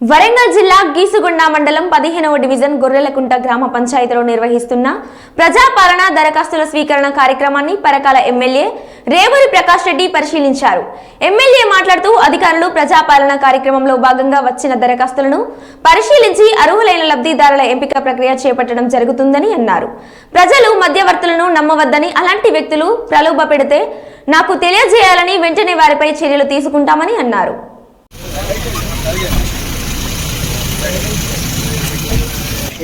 వరంగల్ జిల్లా గీసుగొండ మండలం పదిహేనవ డివిజన్ గొర్రెలకుంట గ్రామ పంచాయతీలో నిర్వహిస్తున్న ప్రజాపాలన దరఖాస్తుల స్వీకరణ కార్యక్రమాన్ని పరకాల ఎమ్మెల్యే రేవూరి ప్రకాష్ రెడ్డి పరిశీలించారు. ఎమ్మెల్యే మాట్లాడుతూ అధికారులు ప్రజాపాలన కార్యక్రమంలో భాగంగా వచ్చిన దరఖాస్తులను పరిశీలించి అర్హులైన లబ్ధిదారుల ఎంపిక ప్రక్రియ చేపట్టడం జరుగుతుందని అన్నారు. ప్రజలు మధ్యవర్తులను నమ్మవద్దని అలాంటి వ్యక్తులు ప్రలోభ పెడితే నాకు తెలియజేయాలని వెంటనే వారిపై చర్యలు తీసుకుంటామని అన్నారు.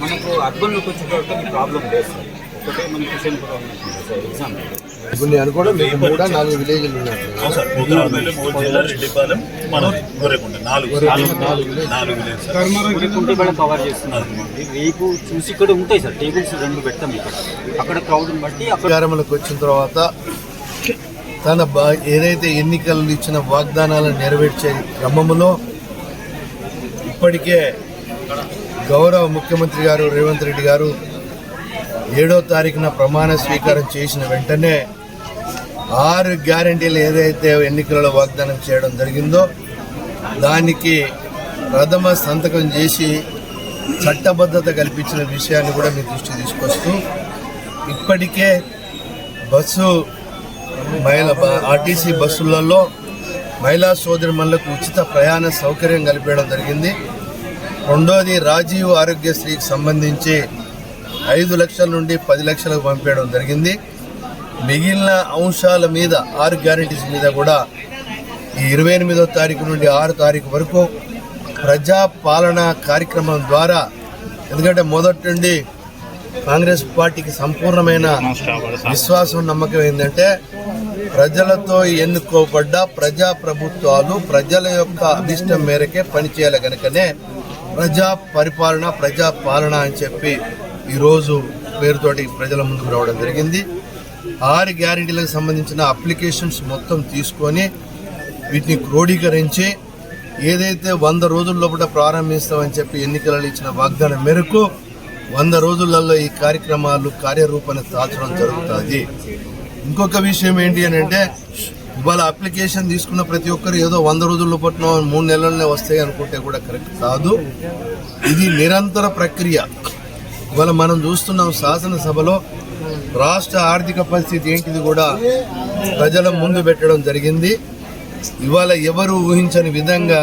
మనకు అర్బన్లోకి వచ్చిన తర్వాత ఈ ప్రాబ్లం లేదు. మన కిషన్ ఎగ్జామ్ ఇప్పుడు నేను అనుకోవడం మీకు మూడా నాలుగు విలేజ్లు సార్ రెడ్డిపాలెం నాలుగు నాలుగు నాలుగు విలేజ్ సార్. కూడా కవర్ చేస్తున్నారు రేపు చూసి ఇక్కడ ఉంటాయి సార్ టేబుల్స్ రెండు పెడతాం ఇక్కడ. అక్కడ క్రౌడ్ని బట్టి అధికారంలోకి వచ్చిన తర్వాత తన బా- ఏదైతే ఎన్నికలు ఇచ్చిన వాగ్దానాలను నెరవేర్చే క్రమంలో ఇప్పటికే గౌరవ ముఖ్యమంత్రి గారు రేవంత్ రెడ్డి గారు ఏడో తారీఖున ప్రమాణ స్వీకారం చేసిన వెంటనే ఆరు గ్యారంటీలు ఏదైతే ఎన్నికలలో వాగ్దానం చేయడం జరిగిందో దానికి ప్రథమ సంతకం చేసి చట్టబద్ధత కల్పించిన విషయాన్ని కూడా మీ దృష్టి తీసుకొస్తూ ఇప్పటికే బస్సు మహిళ బ- ఆర్టీసీ బస్సులలో మహిళా సోదరిమణులకు ఉచిత ప్రయాణ సౌకర్యం కల్పించడం జరిగింది. రెండోది రాజీవ్ ఆరోగ్యశ్రీకి సంబంధించి ఐదు లక్షల నుండి పది లక్షలకు పంపించడం జరిగింది. మిగిలిన అంశాల మీద ఆరు గ్యారంటీస్ మీద కూడా ఈ ఇరవై ఎనిమిదో తారీఖు నుండి ఆరు తారీఖు వరకు ప్రజా పాలన కార్యక్రమం ద్వారా ఎందుకంటే మొదటి నుండి కాంగ్రెస్ పార్టీకి సంపూర్ణమైన విశ్వాసం నమ్మకం ఏంటంటే ప్రజలతో ఎన్నుకోబడ్డ ప్రజా ప్రభుత్వాలు ప్రజల యొక్క అభిష్టం మేరకే పనిచేయాలి కనుకనే ప్రజా పరిపాలన ప్రజా పాలన అని చెప్పి ఈరోజు పేరుతోటి ప్రజల ముందుకు రావడం జరిగింది. ఆరు గ్యారెంటీలకు సంబంధించిన అప్లికేషన్స్ మొత్తం తీసుకొని వీటిని క్రోడీకరించి ఏదైతే వంద రోజుల లోపల ప్రారంభిస్తామని చెప్పి ఎన్నికలలో ఇచ్చిన వాగ్దానం మేరకు వంద రోజులలో ఈ కార్యక్రమాలు కార్యరూపాన్ని దాల్చడం జరుగుతుంది. ఇంకొక విషయం ఏంటి అని అంటే ఇవాళ అప్లికేషన్ తీసుకున్న ప్రతి ఒక్కరు ఏదో వంద రోజుల్లో పట్టిన మూడు నెలలనే వస్తాయి అనుకుంటే కూడా కరెక్ట్ కాదు. ఇది నిరంతర ప్రక్రియ. ఇవాళ మనం చూస్తున్నాం శాసనసభలో రాష్ట్ర ఆర్థిక పరిస్థితి ఏంటిది కూడా ప్రజల ముందు పెట్టడం జరిగింది. ఇవాళ ఎవరు ఊహించని విధంగా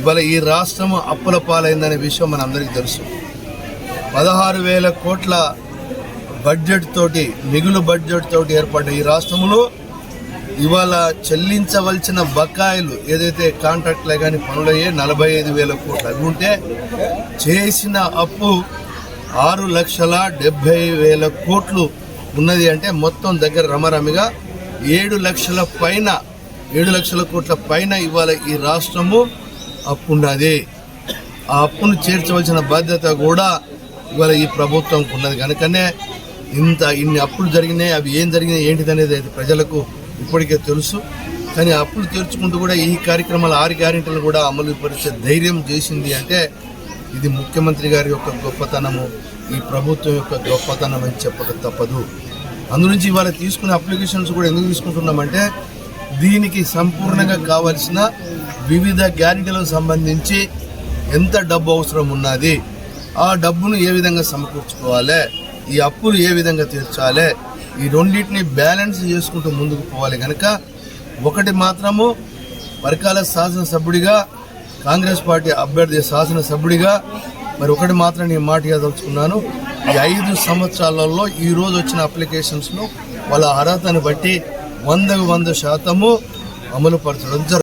ఇవాళ ఈ రాష్ట్రం అప్పుల పాలైందనే విషయం మన అందరికీ తెలుసు. పదహారు వేల కోట్ల బడ్జెట్ తోటి మిగులు బడ్జెట్ తోటి ఏర్పడ్డ ఈ రాష్ట్రంలో ఇవాళ చెల్లించవలసిన బకాయిలు ఏదైతే కాంట్రాక్ట్లే కానీ పనులయ్యే నలభై ఐదు వేల కోట్లు అవి ఉంటే చేసిన అప్పు ఆరు లక్షల డెబ్బై వేల కోట్లు ఉన్నది అంటే మొత్తం దగ్గర రమరమిగా ఏడు లక్షల పైన ఏడు లక్షల కోట్ల పైన ఇవాళ ఈ రాష్ట్రము అప్పు ఉన్నది ఆ అప్పును చేర్చవలసిన బాధ్యత కూడా ఇవాళ ఈ ప్రభుత్వంకు ఉన్నది. కనుకనే ఇంత ఇన్ని అప్పులు జరిగినాయి అవి ఏం జరిగినాయి ఏంటిది అనేది అయితే ప్రజలకు ఇప్పటికే తెలుసు. కానీ అప్పులు తీర్చుకుంటూ కూడా ఈ కార్యక్రమాలు ఆరు గ్యారెంటీలు కూడా అమలు పరిచే ధైర్యం చేసింది అంటే ఇది ముఖ్యమంత్రి గారి యొక్క గొప్పతనము ఈ ప్రభుత్వం యొక్క గొప్పతనం అని చెప్పక తప్పదు. అందునుంచి ఇవాళ తీసుకునే అప్లికేషన్స్ కూడా ఎందుకు తీసుకుంటున్నామంటే దీనికి సంపూర్ణంగా కావలసిన వివిధ గ్యారెంటీలకు సంబంధించి ఎంత డబ్బు అవసరం ఉన్నది ఆ డబ్బును ఏ విధంగా సమకూర్చుకోవాలి ఈ అప్పులు ఏ విధంగా తీర్చాలి ఈ రెండింటిని బ్యాలెన్స్ చేసుకుంటూ ముందుకు పోవాలి కనుక ఒకటి మాత్రము పరకాల శాసనసభ్యుడిగా కాంగ్రెస్ పార్టీ అభ్యర్థి శాసనసభ్యుడిగా మరి ఒకటి మాత్రం నేను మాట ఇవ్వదలుచుకున్నాను. ఈ ఐదు సంవత్సరాలలో ఈ రోజు వచ్చిన అప్లికేషన్స్ను వాళ్ళ అర్హతను బట్టి వందకు వంద శాతము అమలు పరచడం జరుగుతుంది.